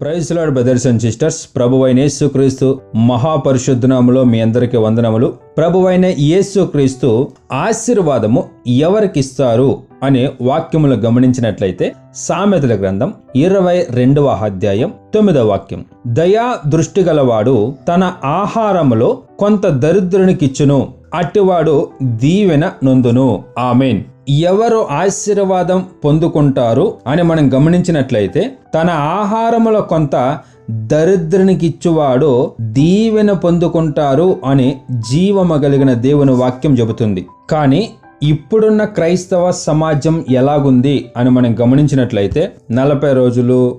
ప్రైజ్లాడ్ brothers and sisters ప్రభువైన యేసుక్రీస్తు మహాపరిశుద్ధనాములో మీ అందరికీ వందనములు. ప్రభువైన యేసుక్రీస్తు ఆశీర్వాదము ఎవరికిస్తారు అనే వాక్యములు గమనించినట్లయితే సామెతల గ్రంథం ఇరవై రెండవ అధ్యాయం తొమ్మిదవ వాక్యం. దయా దృష్టి గలవాడు తన ఆహారములో కొంత దరిద్రునికిచ్చును అట్టివాడు దీవెన నొందును. ఆమెన్. ఎవరు ఆశీర్వాదం పొందుకుంటారు అని మనం గమనించినట్లయితే తన ఆహారములో కొంత దరిద్రునికిచ్చువాడు దీవెన పొందుకుంటారు అని జీవమ కలిగిన దేవుని వాక్యం చెబుతుంది. కానీ ఇప్పుడున్న క్రైస్తవ సమాజం ఎలాగుంది అని మనం గమనించినట్లయితే నలభై రోజులు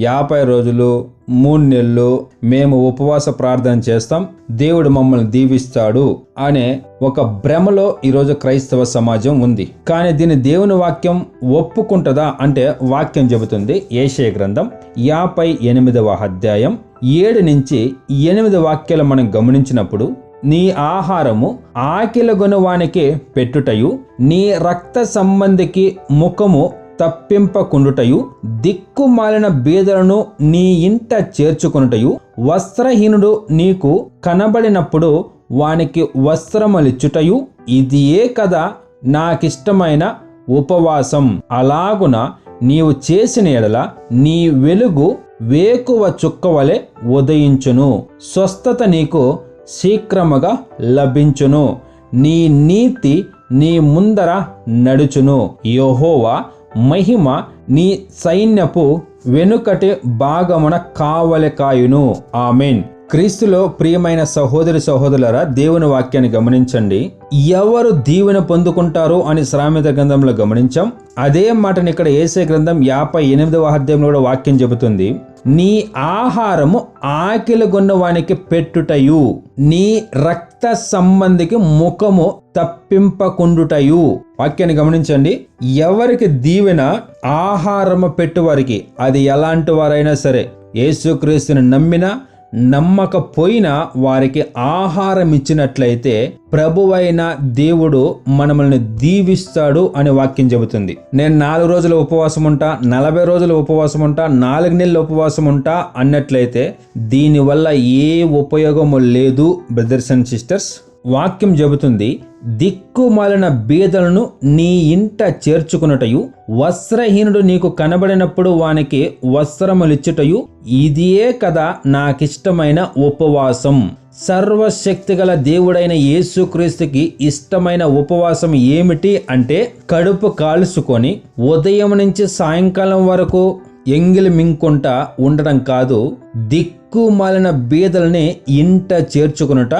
యాభై రోజులు మూడు నెలలు మేము ఉపవాస ప్రార్థన చేస్తాం. దేవుడు మమ్మల్ని దీవిస్తాడు అనే ఒక భ్రమలో ఈరోజు క్రైస్తవ సమాజం ఉంది. కానీ దీని దేవుని వాక్యం ఒప్పుకుంటుందా అంటే వాక్యం చెబుతుంది. ఏషయ గ్రంథం యాభై ఎనిమిదవ అధ్యాయం ఏడు నుంచి ఎనిమిది వాక్యాలు మనం గమనించినప్పుడు నీ ఆహారము ఆకిల గుణవానికి పెట్టుటయు నీ రక్త సంబంధికి ముఖము తప్పింపకుండుటయు దిక్కుమాలిన బీదలను నీ ఇంట చేర్చుకునుటయు వస్త్రహీనుడు నీకు కనబడినప్పుడు వానికి వస్త్రములిచ్చుటయు ఇదియే కదా నాకిష్టమైన ఉపవాసం. అలాగున నీవు చేసిన ఎడల నీ వెలుగు వేకువ చుక్కవలె ఉదయించును. స్వస్థత నీకు శీఘ్రముగా లభించును. నీ నీతి నీ ముందర నడుచును. యోహోవా మహిమ నీ సైన్యపు వెనుకటి భాగమున కావలికాయును. ఆమెన్. క్రీస్తులో ప్రియమైన సహోదరి సహోదరులరా దేవుని వాక్యాన్ని గమనించండి. ఎవరు దీవెన పొందుకుంటారు అని శ్రామిత గ్రంథంలో గమనించాం. అదే మాటని ఇక్కడ ఏసే గ్రంథం యాభై ఎనిమిదవ అధ్యాయంలో కూడా వాక్యం చెబుతుంది. నీ ఆహారము ఆకిలిగొన్నవానికి పెట్టుటయు నీ రక్త సంబంధికి ముఖము తప్పింపకుండుటయు. వాక్యాన్ని గమనించండి. ఎవరికి దీవెన ఆహారము పెట్టువారికి అది ఎలాంటి వారైనా సరే యేసుక్రీస్తుని నమ్మినా నమ్మకపోయినా వారికి ఆహారం ఇచ్చినట్లయితే ప్రభువైన దేవుడు మనల్ని దీవిస్తాడు అని వాక్యం చెబుతుంది. నేను నాలుగు రోజుల ఉపవాసం ఉంటా నలభై రోజుల ఉపవాసం ఉంటా నాలుగు నెలల ఉపవాసం ఉంటా అన్నట్లయితే దీనివల్ల ఏ ఉపయోగము లేదు బ్రదర్స్ అండ్ సిస్టర్స్. వాక్యం చెబుతుంది దిక్కుమాలిన బీదలను నీ ఇంట చేర్చుకున్నటయు వస్త్రహీనుడు నీకు కనబడినప్పుడు వానికి వస్త్రములిచ్చుటయు ఇదియే కదా నాకిష్టమైన ఉపవాసం. సర్వశక్తిగల దేవుడైన యేసుక్రీస్తుకి ఇష్టమైన ఉపవాసం ఏమిటి అంటే కడుపు కాల్చుకొని ఉదయం నుంచి సాయంకాలం వరకు ఎంగిలి మింకుంట ఉండడం కాదు దిక్కుమాలిన బీదల్ని ఇంట చేర్చుకునుట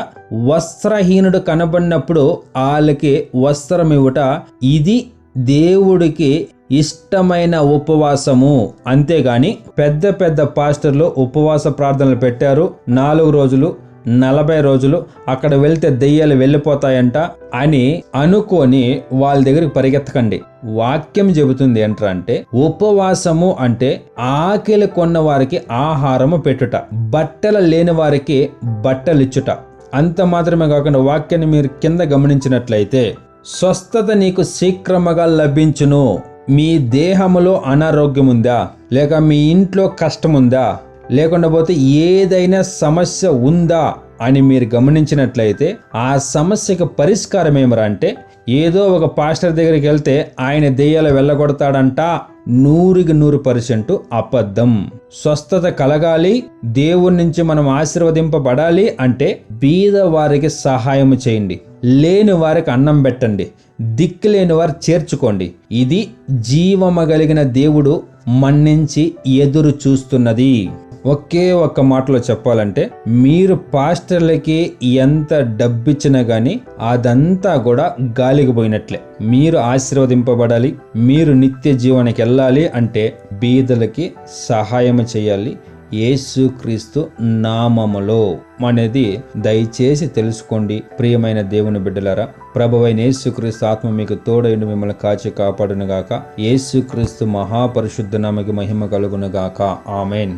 వస్త్రహీనుడు కనబడినప్పుడు వాళ్ళకి వస్త్రం ఇవ్వట ఇది దేవుడికి ఇష్టమైన ఉపవాసము. అంతేగాని పెద్ద పెద్ద పాస్టర్లు ఉపవాస ప్రార్థనలు పెట్టారు. నాలుగు రోజులు నలభై రోజులు అక్కడ వెళ్తే దెయ్యాలు వెళ్ళిపోతాయంట అని అనుకొని వాళ్ళ దగ్గరికి పరిగెత్తకండి. వాక్యం చెబుతుంది ఏంటంటే ఉపవాసము అంటే ఆకలి కొన్న వారికి ఆహారము పెట్టుట బట్టలు లేని వారికి బట్టలు ఇచ్చుట అంత మాత్రమే కాకుండా వాక్యాన్ని మీరు కింద గమనించినట్లయితే స్వస్థత నీకు శీఘ్రముగా లభించును. మీ దేహములో అనారోగ్యం ఉందా లేక మీ ఇంట్లో కష్టం ఉందా లేకుండా పోతే ఏదైనా సమస్య ఉందా అని మీరు గమనించినట్లయితే ఆ సమస్యకు పరిష్కారం ఏమరా అంటే ఏదో ఒక పాస్టర్ దగ్గరికి వెళ్తే ఆయన దెయ్యాలు వెళ్ళగొడతాడంట. నూరికి నూరు పర్సెంట్ అబద్ధం. స్వస్థత కలగాలి దేవుడి నుంచి మనం ఆశీర్వదింపబడాలి అంటే బీద వారికి సహాయం చేయండి. లేని వారికి అన్నం పెట్టండి. దిక్కు లేని వారు చేర్చుకోండి. ఇది జీవమగలిగిన దేవుడు మన్నించి ఎదురు చూస్తున్నది. ఒకే ఒక్క మాటలో చెప్పాలంటే మీరు పాస్టర్లకి ఎంత డబ్బిచ్చినా కానీ అదంతా కూడా గాలికి పోయినట్లే. మీరు ఆశీర్వదింపబడాలి మీరు నిత్య జీవానికి వెళ్ళాలి అంటే బీదలకి సహాయం చేయాలి. యేసుక్రీస్తు నామములో అనేది దయచేసి తెలుసుకోండి. ప్రియమైన దేవుని బిడ్డలారా ప్రభువైన యేసుక్రీస్తు ఆత్మ మీకు తోడైన మిమ్మల్ని కాచి కాపాడునుగాక ఏసుక్రీస్తు యేసుక్రీస్తు మహాపరిశుద్ధ నామకి మహిమ కలుగునుగాక ఆమెన్.